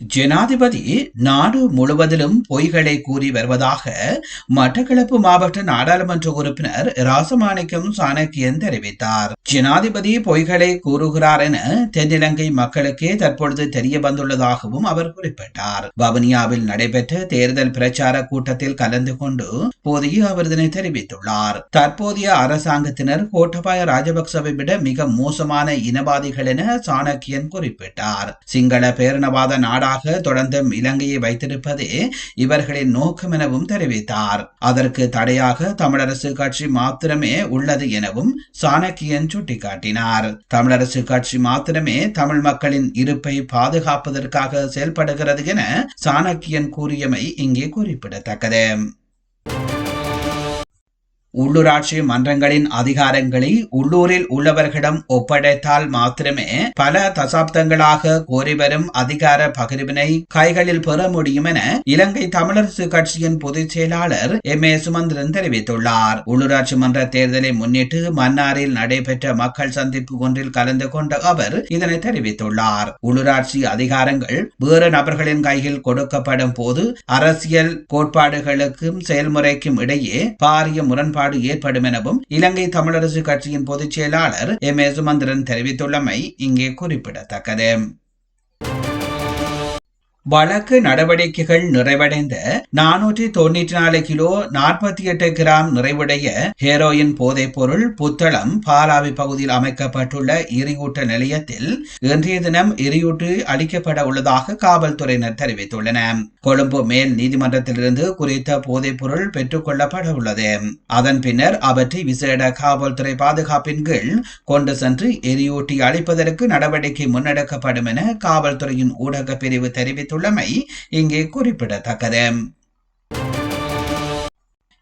ஜனாதிபதி நாடு முழுவதிலும் பொய்களை கூறி வருவதாக மட்டக்களப்பு மாவட்ட நாடாளுமன்ற உறுப்பினர் ராசமாணிக்கம் சாணக்கியன் தெரிவித்தார். ஜனாதிபதி பொய்களை கூறுகிறார் என தென்னிலங்கை மக்களுக்கே தற்பொழுது தெரிய வந்துள்ளதாகவும் அவர் குறிப்பிட்டார். வவுனியாவில் நடைபெற்ற தேர்தல் பிரச்சார கூட்டத்தில் கலந்து கொண்டு போதிய அவர் இதனை தெரிவித்துள்ளார். தற்போதைய அரசாங்கத்தினர் கோட்டபாய ராஜபக்சவை விட மிக மோசமான இனவாதிகள் என சாணக்கியன் குறிப்பிட்டார். சிங்கள பேரணவாத நாடா நாடாக தொடர்ந்து இலங்கையை வைத்திருப்பதே இவர்களின் நோக்கம் எனவும் தெரிவித்தார். அதற்கு தடையாக தமிழரசு கட்சி மாத்திரமே உள்ளது எனவும் சாணக்கியன் சுட்டிக்காட்டினார். தமிழரசு கட்சி மாத்திரமே தமிழ் மக்களின் இருப்பை பாதுகாப்பதற்காக செயல்படுகிறது என சாணக்கியன் கூறியமை இங்கே குறிப்பிடத்தக்கது. உள்ளூராட்சி மன்றங்களின் அதிகாரங்களை உள்ளூரில் உள்ளவர்களிடம் ஒப்படைத்தால் மாத்திரமே பல தசாப்தங்களாக கோரி வரும் அதிகார பகிர்வினை கைகளில் பெற முடியும் என இலங்கை தமிழரசு கட்சியின் பொதுச் செயலாளர் எம். ஏ. சுமந்திரன் தெரிவித்துள்ளார். உள்ளூராட்சி மன்ற தேர்தலை முன்னிட்டு மன்னாரில் நடைபெற்ற மக்கள் சந்திப்பு ஒன்றில் கலந்து கொண்ட அவர் இதனை தெரிவித்துள்ளார். உள்ளூராட்சி அதிகாரங்கள் வேறு நபர்களின் கையில் கொடுக்கப்படும் போது அரசியல் கோட்பாடுகளுக்கும் செயல்முறைக்கும் இடையே பாரிய முரண்பாடு முரண்பாடு ஏற்படும் எனவும் இலங்கை தமிழரசு கட்சியின் பொதுச் செயலாளர் எம். ஏ. சுமந்திரன் தெரிவித்துள்ளமை இங்கே குறிப்பிடத்தக்கது. வழக்கு நடவடிக்கைகள் நிறைவடைந்த நானூற்றி தொன்னூற்றி நாலு கிலோ நாற்பத்தி எட்டு கிராம் நிறைவுடைய ஹேரோயின் போதைப் பொருள் புத்தளம் பாலாவி பகுதியில் அமைக்கப்பட்டுள்ள எரியூட்ட நிலையத்தில் இன்றைய தினம் எரியூட்டு அளிக்கப்பட உள்ளதாக காவல்துறையினர் தெரிவித்துள்ளனர் கொழும்பு மேல் நீதிமன்றத்திலிருந்து குறித்த போதைப் பொருள் பெற்றுக் கொள்ளப்பட உள்ளது. அதன் பின்னர் அவற்றை விசேட காவல்துறை பாதுகாப்பின் கீழ் கொண்டு சென்று எரியூட்டி அளிப்பதற்கு நடவடிக்கை முன்னெடுக்கப்படும் என காவல்துறையின் ஊடக பிரிவு தெரிவித்துள்ளது. உள்ளமை இங்கே குறிப்பிடத்தக்கது.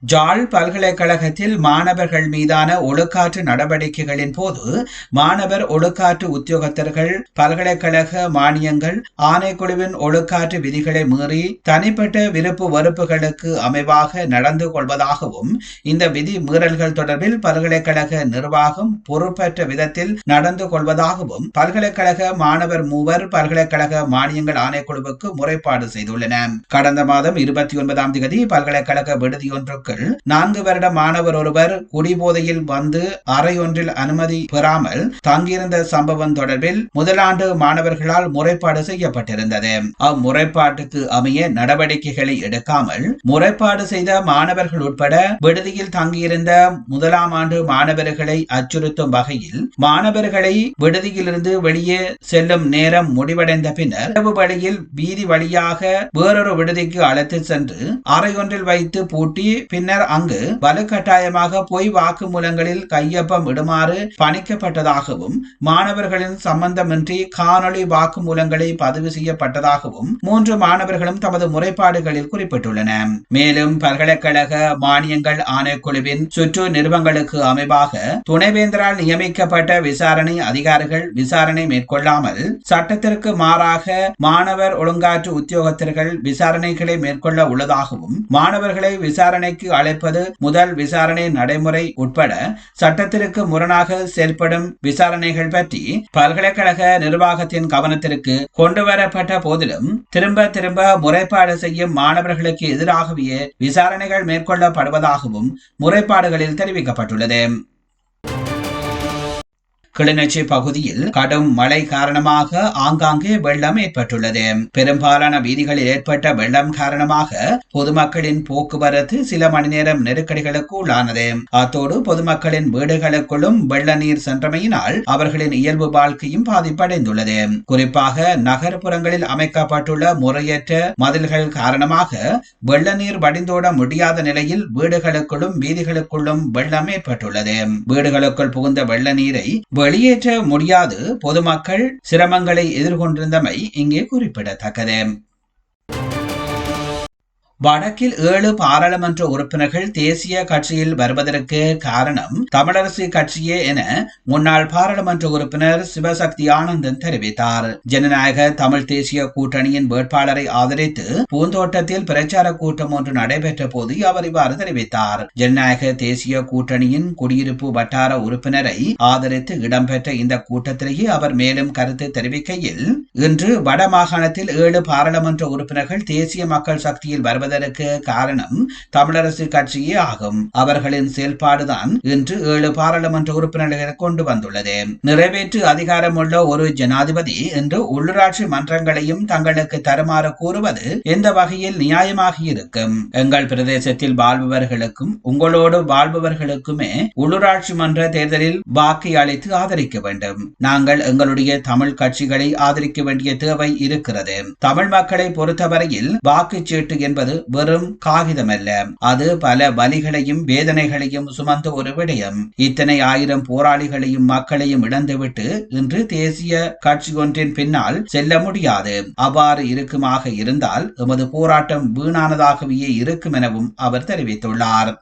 ஜாழ் பல்கலைக்கழகத்தில் மாணவர்கள் மீதான ஒழுக்காற்று நடவடிக்கைகளின் போது மாணவர் ஒழுக்காற்று உத்தியோகத்தர்கள் பல்கலைக்கழக மானியங்கள் ஆணைக்குழுவின் ஒழுக்காற்று விதிகளை மீறி தனிப்பட்ட விருப்பு வெறுப்புகளுக்கு அமைவாக நடந்து கொள்வதாகவும் இந்த விதி மீறல்கள் தொடர்பில் பல்கலைக்கழக நிர்வாகம் பொறுப்பற்ற விதத்தில் நடந்து கொள்வதாகவும் பல்கலைக்கழக மாணவர் மூவர் பல்கலைக்கழக மானியங்கள் ஆணைக்குழுவுக்கு முறைப்பாடு செய்துள்ளன. கடந்த மாதம் இருபத்தி ஒன்பதாம் தேதி பல்கலைக்கழக விடுதியொன்றுக்கு மாணவர்கள் நான்கு வருட மாணவர் ஒருவர் குடிபோதையில் வந்து அறை ஒன்றில் அனுமதி பெறாமல் தங்கியிருந்த சம்பவம் தொடர்பில் முதலாண்டு மாணவர்களால் முறைப்பாடு செய்யப்பட்டிருந்தது. அம்முறைப்பாட்டுக்கு அமைய நடவடிக்கைகளை எடுக்காமல் முறைப்பாடு செய்த மாணவர்கள் உட்பட விடுதியில் தங்கியிருந்த முதலாம் ஆண்டு மாணவர்களை அச்சுறுத்தும் வகையில் மாணவர்களை விடுதியிலிருந்து வெளியே செல்லும் நேரம் முடிவடைந்த பின்னர் இரவு வழியில் வீதி வழியாக வேறொரு விடுதிக்கு அழைத்து சென்று அறை ஒன்றில் வைத்து பூட்டி பின்னர் அங்கு வலுக்கட்டாயமாக பொய் வாக்குமூலங்களில் கையொப்பம் இடுமாறு பணிக்கப்பட்டதாகவும் மாணவர்களின் சம்பந்தமின்றி காணொளி வாக்குமூலங்களை பதிவு செய்யப்பட்டதாகவும் மூன்று மாணவர்களும் தமது முறைப்பாடுகளில் குறிப்பிட்டுள்ளன. மேலும் பல்கலைக்கழக மானியங்கள் ஆணைக்குழுவின் சுற்று நிறுவனங்களுக்கு அமைவாக துணைவேந்தரால் நியமிக்கப்பட்ட விசாரணை அதிகாரிகள் விசாரணை மேற்கொள்ளாமல் சட்டத்திற்கு மாறாக மாணவர் ஒழுங்காற்று உத்தியோகத்தர்கள் விசாரணைகளை மேற்கொள்ள உள்ளதாகவும் மாணவர்களை விசாரணைக்கு விசாரணைக்கு அழைப்பது முதல் விசாரணை நடைமுறை உட்பட சட்டத்திற்கு முரணாக செயல்படும் விசாரணைகள் பற்றி பல்கலைக்கழக நிர்வாகத்தின் கவனத்திற்கு கொண்டுவரப்பட்ட போதிலும் திரும்ப திரும்ப முறைப்பாடு செய்யும் மாணவர்களுக்கு எதிராகவே விசாரணைகள் மேற்கொள்ளப்படுவதாகவும் முறைப்பாடுகளில் தெரிவிக்கப்பட்டுள்ளது. கிளிநொச்சி பகுதியில் கடும் மழை காரணமாக ஆங்காங்கே வெள்ளம் ஏற்பட்டுள்ளது. பெரும்பாலான வீதிகளில் ஏற்பட்ட வெள்ளம் காரணமாக பொதுமக்களின் போக்குவரத்து சில மணி நேரம் நெருக்கடிகளுக்கு உள்ளானது. அத்தோடு பொதுமக்களின் வீடுகளுக்குள்ளும் வெள்ள நீர் சென்றமையினால் அவர்களின் இயல்பு வாழ்க்கையும் பாதிப்படைந்துள்ளது. குறிப்பாக நகர்ப்புறங்களில் அமைக்கப்பட்டுள்ள முறையற்ற மதில்கள் காரணமாக வெள்ள நீர் வடிந்தோட முடியாத நிலையில் வீடுகளுக்குள்ளும் வீதிகளுக்குள்ளும் வெள்ளம் ஏற்பட்டுள்ளது. வீடுகளுக்குள் புகுந்த வெள்ள நீரை வெளியேற்ற முடியாது. பொதுமக்கள் சிரமங்களை எதிர்கொண்டிருந்தமை இங்கே குறிப்பிடத்தக்கது. வடக்கில் ஏழு பாராளுமன்ற உறுப்பினர்கள் தேசிய கட்சியில் வருவதற்கு காரணம் தமிழரசு கட்சியே என முன்னாள் பாராளுமன்ற உறுப்பினர் சிவசக்தி ஆனந்தன் தெரிவித்தார். ஜனநாயக தமிழ் தேசிய கூட்டணியின் வேட்பாளரை ஆதரித்து பூந்தோட்டத்தில் பிரச்சார கூட்டம் ஒன்று நடைபெற்ற போது அவர் இவ்வாறு தெரிவித்தார். ஜனநாயக தேசிய கூட்டணியின் குடியிருப்பு வட்டார உறுப்பினரை ஆதரித்து இடம்பெற்ற இந்த கூட்டத்திலேயே அவர் மேலும் கருத்து தெரிவிக்கையில் இன்று வடமாகாணத்தில் ஏழு பாராளுமன்ற உறுப்பினர்கள் தேசிய மக்கள் சக்தியில் வருவது வருவதற்கு காரணம் தமிழரசு கட்சியே ஆகும். அவர்களின் செயல்பாடுதான் இன்று ஏழு பாராளுமன்ற உறுப்பினர்களை கொண்டு வந்துள்ளது. நிறைவேற்று அதிகாரமுள்ள ஒரு ஜனாதிபதி இன்று உள்ளூராட்சி மன்றங்களையும் தங்களுக்கு தருமாறு கூறுவது எந்த வகையில் நியாயமாக இருக்கும்? எங்கள் பிரதேசத்தில் வாழ்பவர்களுக்கும் உங்களோடு வாழ்பவர்களுக்குமே உள்ளூராட்சி மன்ற தேர்தலில் வாக்கு அளித்து ஆதரிக்க வேண்டும். நாங்கள் எங்களுடைய தமிழ் கட்சிகளை ஆதரிக்க வேண்டிய தேவை இருக்கிறது. தமிழ் மக்களை பொறுத்தவரையில் வாக்குச்சீட்டு என்பது வெறும் காகிதமல்ல. அது பல வலிகளையும் வேதனைகளையும் சுமந்த ஒரு விடயம். இத்தனை ஆயிரம் போராளிகளையும் மக்களையும் இழந்துவிட்டு இன்று தேசிய கட்சி ஒன்றின் பின்னால் செல்ல முடியாது. அவ்வாறு இருக்குமாக இருந்தால் எமது போராட்டம் வீணானதாகவே இருக்கும் எனவும் அவர் தெரிவித்துள்ளார்.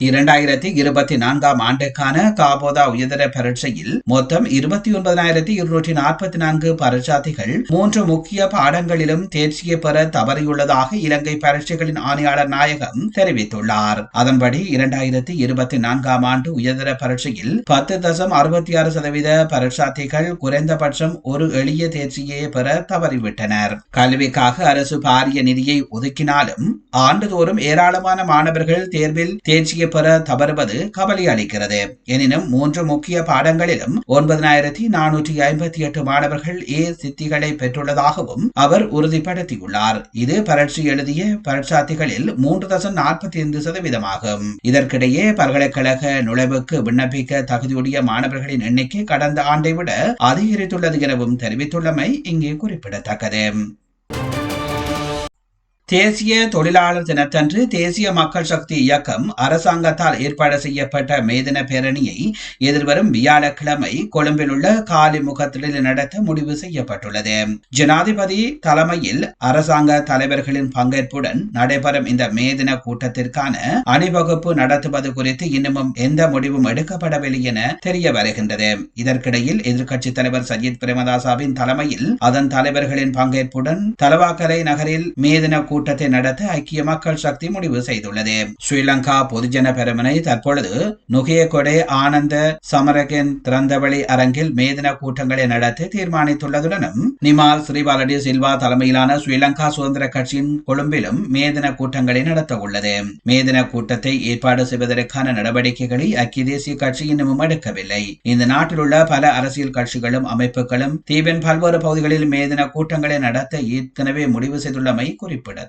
இரண்டாயிரத்தி இருபத்தி நான்காம் ஆண்டுக்கான காபோதா உயர்தர பரீட்சையில் மொத்தம் இருபத்தி ஒன்பதாயிரத்தி இருநூற்றி நாற்பத்தி நான்கு பரீட்சார்த்திகள் மூன்று முக்கிய பாடங்களிலும் தேர்ச்சியை பெற தவறியுள்ளதாக இலங்கை பரீட்சைகளின் ஆணையாளர் நாயகம் தெரிவித்துள்ளார். அதன்படி இரண்டாயிரத்தி இருபத்தி நான்காம் ஆண்டு உயர்தர பரீட்சையில் பத்து தசம் அறுபத்தி ஆறு சதவீத பரீட்சார்த்திகள் குறைந்தபட்சம் ஒரு எளிய தேர்ச்சியை பெற தவறிவிட்டனர். கல்விக்காக அரசு பாரிய நிதியை ஒதுக்கினாலும் ஆண்டுதோறும் ஏராளமான மாணவர்கள் தேர்வில் தேர்ச்சியை பெற தவறுவது கவலை அளிக்கிறது. எனினும் மூன்று முக்கிய பாடங்களிலும் ஒன்பதனாயிரத்தி நானூற்றி ஐம்பத்தி எட்டு மாணவர்கள் ஏ சித்திகளை பெற்றுள்ளதாகவும் அவர் உறுதிப்படுத்தியுள்ளார். இது பரட்சி எழுதிய பரட்சார்த்திகளில் மூன்று தசம் நாற்பத்தி ஐந்து சதவீதமாகும். இதற்கிடையே பல்கலைக்கழக நுழைவுக்கு விண்ணப்பிக்க தகுதியுடைய மாணவர்களின் எண்ணிக்கை கடந்த ஆண்டை விட அதிகரித்துள்ளது எனவும் தெரிவித்துள்ளமை இங்கே குறிப்பிடத்தக்கது. தேசிய தொழிலாளர் தினத்தன்று தேசிய மக்கள் சக்தி இயக்கம் அரசாங்கத்தால் ஏற்பாடு செய்யப்பட்ட மேதின பேரணியை எதிர்வரும் வியாழக்கிழமை கொழும்பில் உள்ள காலிமுகத்தில் நடத்த முடிவு செய்யப்பட்டுள்ளது. ஜனாதிபதி தலைமையில் அரசாங்க தலைவர்களின் பங்கேற்புடன் நடைபெறும் இந்த மேதின கூட்டத்திற்கான அணிவகுப்பு நடத்துவது குறித்து இன்னமும் எந்த முடிவும் எடுக்கப்படவில்லை என தெரிய வருகின்றது இதற்கிடையில் எதிர்க்கட்சித் தலைவர் சஜித் பிரேமதாசாவின் தலைமையில் அதன் தலைவர்களின் பங்கேற்புடன் தலவாக்கரை நகரில் மேதின கூட்டம் கூட்டத்தை நடத்த ஐக்கிய மக்கள் சக்தி முடிவு செய்துள்ளது. ஸ்ரீலங்கா பொதுஜன பெருமனை தற்பொழுது நுகையகொடை ஆனந்த சமரகன் திறந்தவெளி அரங்கில் மேதின கூட்டங்களை நடத்த தீர்மானித்துள்ளதுடனும் நிமால் ஸ்ரீபாலடி சில்வா தலைமையிலான ஸ்ரீலங்கா சுதந்திர கட்சியின் கொழும்பிலும் மேதின கூட்டங்களை நடத்த உள்ளது மேதின கூட்டத்தை ஏற்பாடு செய்வதற்கான நடவடிக்கைகளை ஐக்கிய தேசிய கட்சி இன்னமும் எடுக்கவில்லை. இந்த நாட்டில் உள்ள பல அரசியல் கட்சிகளும் அமைப்புகளும் தீவின் பல்வேறு பகுதிகளில் மேதின கூட்டங்களை நடத்த ஏற்கனவே முடிவு செய்துள்ளமை குறிப்பிடத்தக்கது.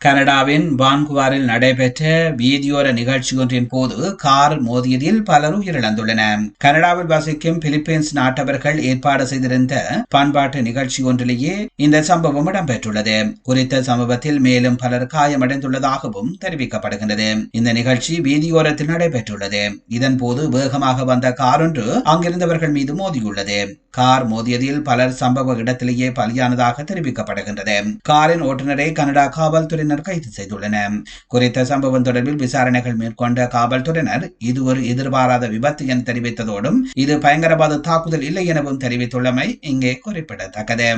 கனடாவின் வான்குவாரில் நடைபெற்ற வீதியோர நிகழ்ச்சி ஒன்றின் போது கார் மோதியதில் பலர் உயிரிழந்துள்ளனர் கனடாவில் வசிக்கும் பிலிப்பைன்ஸ் நாட்டவர்கள் ஏற்பாடு செய்திருந்த பண்பாட்டு நிகழ்ச்சி ஒன்றிலேயே இந்த சம்பவம் இடம்பெற்றுள்ளது. குறித்த சம்பவத்தில் மேலும் பலர் காயமடைந்துள்ளதாகவும் தெரிவிக்கப்படுகின்றது. இந்த நிகழ்ச்சி வீதியோரத்தில் நடைபெற்றுள்ளது. இதன் போது வேகமாக வந்த கார் ஒன்று அங்கிருந்தவர்கள் மீது மோதியுள்ளது. கார் மோதியதில் பலர் சம்பவ இடத்திலேயே பலியானதாக தெரிவிக்கப்படுகின்றது. காரின் ஓட்டுநரை கனடா காவல்துறை காவல்துறையினர் கைது செய்துள்ளனர் குறித்த சம்பவம் தொடர்பில் விசாரணைகள் மேற்கொண்ட காவல்துறையினர் இது ஒரு எதிர்பாராத விபத்து என தெரிவித்ததோடும் இது பயங்கரவாத தாக்குதல் இல்லை எனவும் தெரிவித்துள்ளமை இங்கே குறிப்பிடத்தக்கது.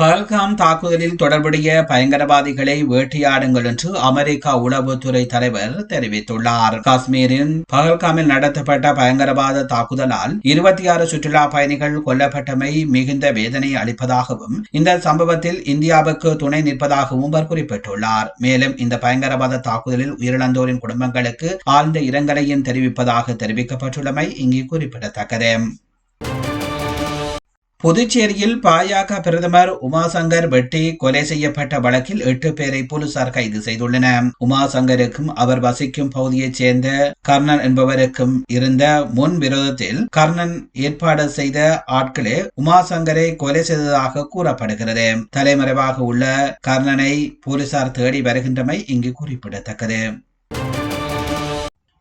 பல்காம் தாக்குதலில் தொடர்புடைய பயங்கரவாதிகளை வேட்டையாடுங்கள் என்று அமெரிக்கா உளவுத்துறை தலைவர் தெரிவித்துள்ளார். காஷ்மீரின் பகல்காமில் நடத்தப்பட்ட பயங்கரவாத தாக்குதலால் இருபத்தி ஆறு சுற்றுலா பயணிகள் கொல்லப்பட்டமை மிகுந்த வேதனை அளிப்பதாகவும் இந்த சம்பவத்தில் இந்தியாவுக்கு துணை நிற்பதாகவும் அவர் குறிப்பிட்டுள்ளார். மேலும் இந்த பயங்கரவாத தாக்குதலில் உயிரிழந்தோரின் குடும்பங்களுக்கு ஆழ்ந்த இரங்கலையும் தெரிவிப்பதாக தெரிவிக்கப்பட்டுள்ளமை இங்கு குறிப்பிடத்தக்கது. புதுச்சேரியில் பாஜக பிரதமர் உமாசங்கர் வெட்டி கொலை செய்யப்பட்ட வழக்கில் எட்டு பேரை போலீசார் கைது செய்துள்ளனர். உமாசங்கருக்கும் அவர் வசிக்கும் பகுதியைச் சேர்ந்த கர்ணன் என்பவருக்கும் இருந்த முன் விரோதத்தில் கர்ணன் ஏற்பாடு செய்த ஆட்களே உமாசங்கரை கொலை செய்ததாக கூறப்படுகிறது. தலைமறைவாக உள்ள கர்ணனை போலீசார் தேடி வருகின்றமை இங்கு குறிப்பிடத்தக்கது.